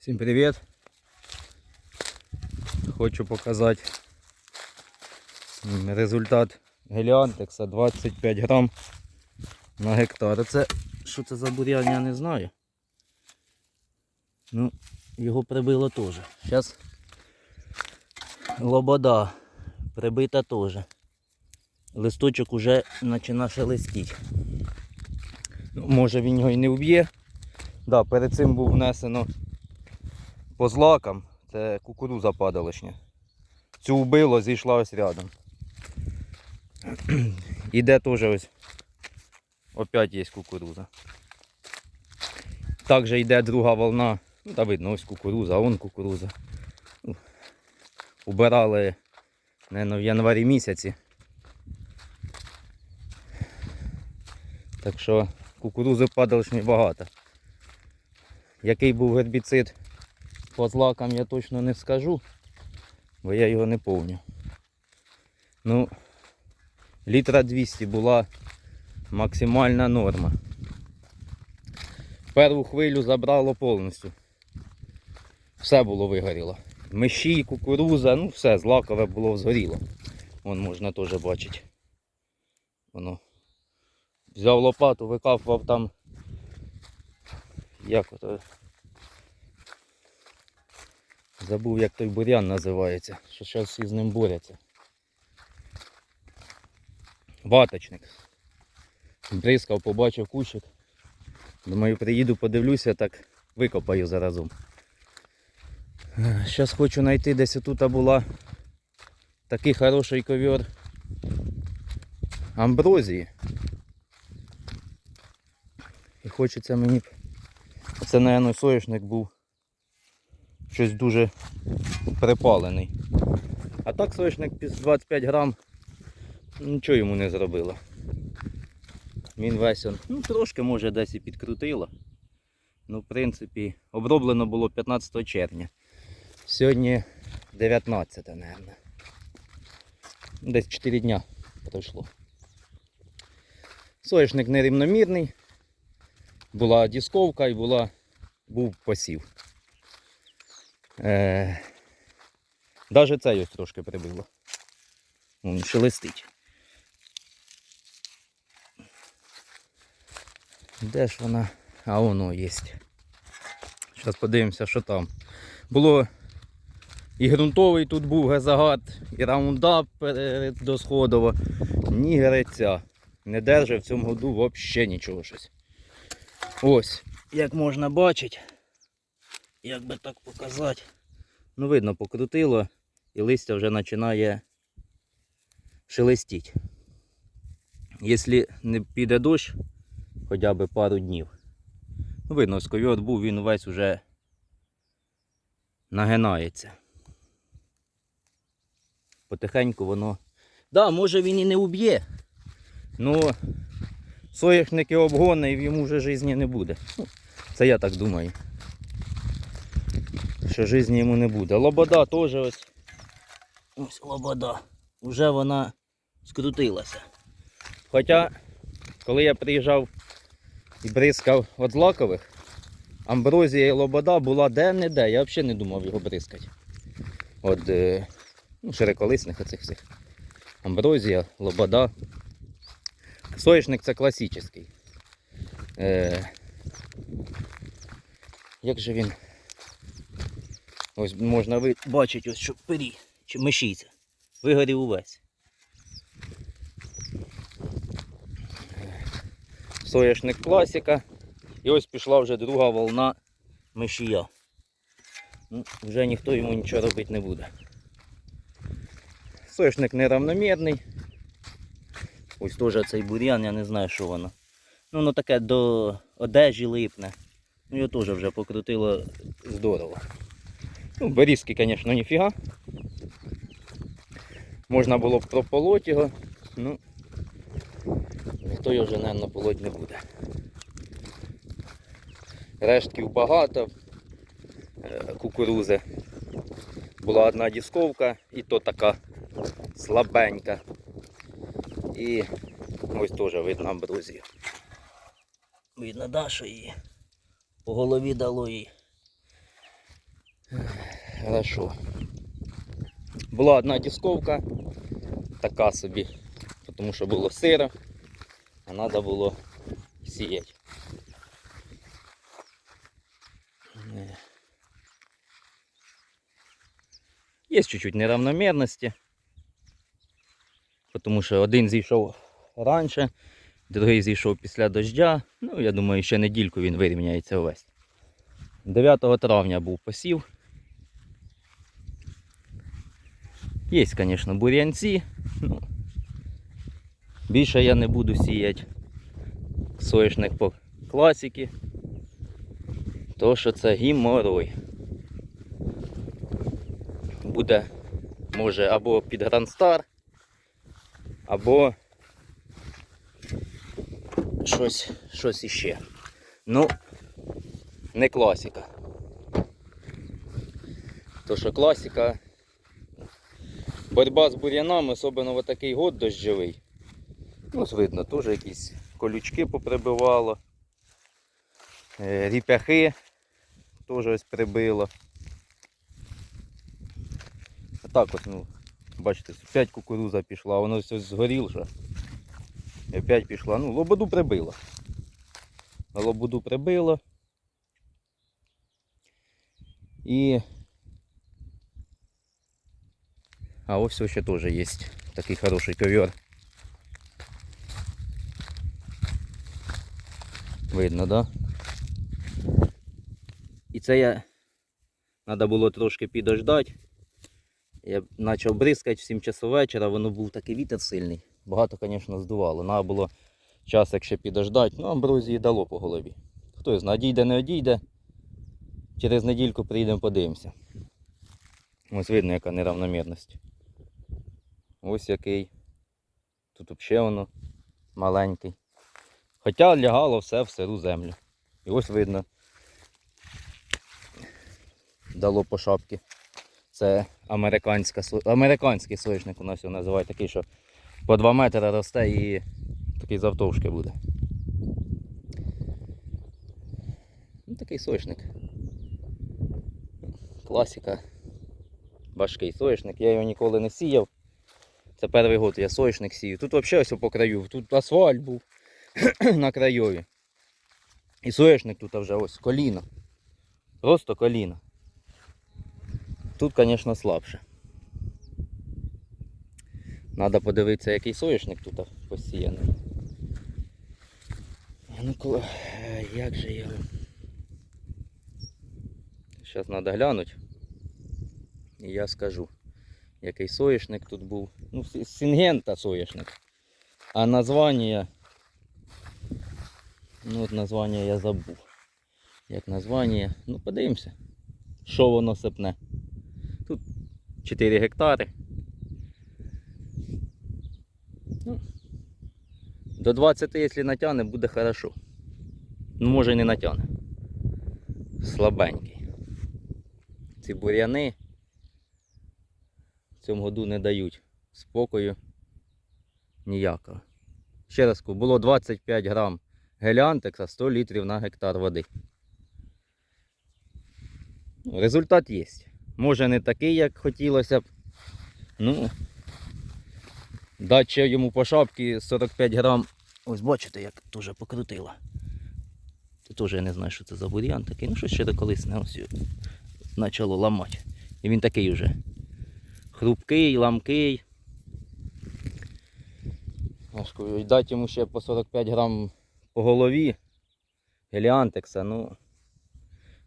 Всім привіт! Хочу показати результат геліантекса 25 грам на гектар. Це що це за бур'ян, я не знаю. Ну, його прибило теж. Зараз лобода прибита теж. Листочок уже починає шелестіть. Ну, Може він його і не вб'є. Да, перед цим був внесено по злакам. Це кукуруза падалишня. Цю вбило, зійшла ось рядом. Іде теж ось. Опять є кукуруза. Також йде друга волна. Ну, та видно, ось кукуруза, а вон кукуруза. Ну, Убирали, наверное, в январі місяці. Так що кукурузи падалишні багато. Який був гербіцид по злакам я точно не скажу, бо я його не пам'ятаю. Ну, літра 200 була максимальна норма. Першу хвилю забрало повністю. Все було вигоріло. Миші, кукуруза, ну все, злакове було згоріло. Вон можна теж бачити. Воно. Взяв лопату, викапував там. Як ото. Забув, як той бур'ян називається, що зараз всі з ним борються. Ваточник. Бризкав, побачив кущик. Думаю, приїду, подивлюся, так викопаю заразом. Зараз хочу знайти десь тут була такий хороший ковер амброзії. І хочеться мені. б- Це, мабуть, соняшник був щось дуже припалений. А так соняшник під 25 грам нічого йому не зробило. Він весь он, ну трошки може десь і підкрутило. Ну, в принципі, оброблено було 15 червня. Сьогодні 19, мабуть. Десь 4 дня пройшло. Соняшник нерівномірний. Була дісковка і була, був посів. Е, Даже це ось трошки прибило. Вон шелестить. Де ж вона? А воно є. Зараз подивимося, що там. Було і ґрунтовий тут був газагат, і раундап перед досходово. Ні греця. Не держав в цьому году взагалі нічого щось. Ось, як можна бачити, як би так показати. Ну, видно, покрутило і листя вже починає шелестіти. Якщо не піде дощ, хоча б пару днів. Ну, видно, сковьот був, він весь уже нагинається. Потихеньку воно. Да, може він і не уб'є. Ну соняшники обгони і йому вже житті не буде. Ну, це я так думаю. Що житті йому не буде. Лобода теж ось. Ось лобода. Уже вона скрутилася. Хоча, коли я приїжджав і бризкав від злакових, амброзія і лобода була де-не-де. Я взагалі не думав його бризкати. От е, ну, широколисних оцих всіх. Амброзія, лобода. Соняшник це класичний. Е, як же він? Ось можна бачити, ось що пирі, чи мишіця. Вигорів увесь. Соняшник класика. І ось пішла вже друга волна мишія. Ну, вже ніхто йому нічого робити не буде. Соняшник неравномірний. Ось теж цей бур'ян, я не знаю, що воно. Ну, воно таке до одежі липне. Ну, його теж вже покрутило здорово. Ну, берізки, звісно, ніфіга. Можна було б прополоть його, ну ніхто його вже, мабуть, полоть не буде. Рештків багато е, кукурузи. Була одна дісковка і то така слабенька. І ось теж видно амброзію. Видно, да, що її по голові дало їй Хорошо. Була одна дисковка, така собі, тому що було сиро, а треба було сіяти. Е. Є чуть-чуть неравномірності, тому що один зійшов раніше, другий зійшов після дождя. Ну, я думаю, ще недільку він вирівняється увесь. 9 травня був посів. Є, звісно, бур'янці. Ну, більше я не буду сіяти соняшник по класіки. То що це гіморой. Буде, може, або під Грандстар, або щось, щось іще. Ну, не класика. То що класика. Боротьба з бур'янами, особливо в такий год дощовий. Ну, ось видно, теж якісь колючки поприбивало. Е, Ріпяхи теж ось прибило. Так ось, ну, бачите, 5 кукуруза пішла, воно ось згоріло. І опять пішла. Ну, лободу прибило. Лободу прибило. І А ось ще теж є такий хороший ковер. Видно, да? І це я треба було трошки підождати. Я почав бризкати в 7 часов вечора, воно був такий вітер сильний. Багато, звісно, здувало. Треба було час, якщо підождати, ну амброзії дало по голові. Хто знає, одійде, не одійде. Через недільку приїдемо, подивимося. Ось видно, яка неравномірність. Ось який. Тут взагалі воно маленький. Хоча лягало все в сиру землю. І ось видно. Дало по шапці. Це американська, американський соняшник у нас його називають такий, що по 2 метри росте і такий завтовшки буде. Ну, такий соняшник. Класика. Важкий соняшник. Я його ніколи не сіяв. Це перший год я соняшник сію. Тут взагалі ось по краю. Тут асфальт був на крайові. І соняшник тут вже ось коліно. Просто коліно. Тут, звісно, слабше. Треба подивитися, який соняшник тут посіяний. Ну коли. Як же його? Зараз треба глянути. І я скажу, який соняшник тут був. Ну, Сінгента соняшник. А названня. Ну от названня я забув. Як названня. Ну подивимося, що воно сипне. Тут 4 гектари. Ну, до 20, якщо натягне, буде хорошо. Ну, може не натягне. Слабенький. Ці бур'яни цьому году не дають спокою ніякого. Ще раз кажу, було 25 грам геліантекса, 100 літрів на гектар води. Ну, Результат є. Може не такий, як хотілося б. Ну, ще йому по шапці 45 грам. Ось бачите, як дуже покрутила. Теж я не знаю, що це за бур'ян такий. Ну щось ще колись не ось почало ламати. І він такий вже хрупкий, ламкий. І дати йому ще по 45 грам по голові геліантекса, ну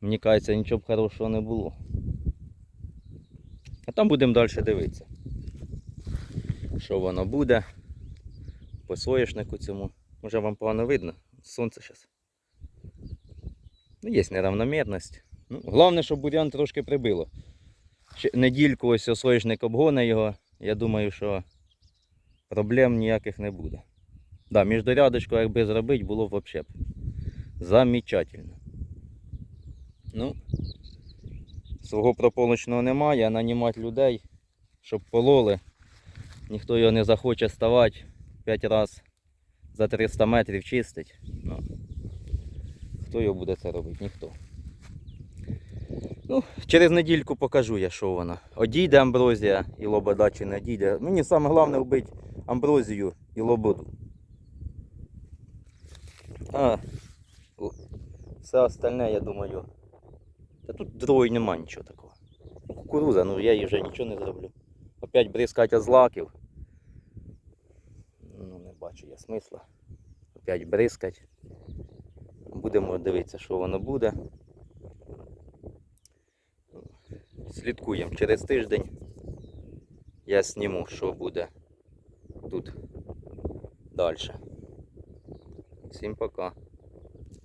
мені кажеться, нічого б хорошого не було. А там будемо далі дивитися. Що воно буде по соняшнику цьому. Може вам погано видно? Сонце зараз. Ну, є неравномірність. Ну, головне, щоб бур'ян трошки прибило. Недільку ось соняшник обгоне його. Я думаю, що проблем ніяких не буде. Да, міждорядочку, якби зробити, було б взагалі замечательно. Ну, свого прополочного немає, а нанімати людей, щоб пололи. Ніхто його не захоче ставати 5 разів за 300 метрів чистить. Ну, хто його буде це робити? Ніхто. Ну, через недільку покажу я, що вона. Одійде амброзія і лобода чи не одійде. Мені саме головне вбити амброзію і лободу. А, все остальне, я думаю. Та тут другої нема нічого такого. Ну, Кукуруза, ну я їй вже нічого не зроблю. Опять бризкати злаків. Ну, не бачу я смисла. Опять бризкать. Будемо дивитися, що воно буде. Слідкуємо через тиждень. Я зніму, що буде тут далі. Всім пока.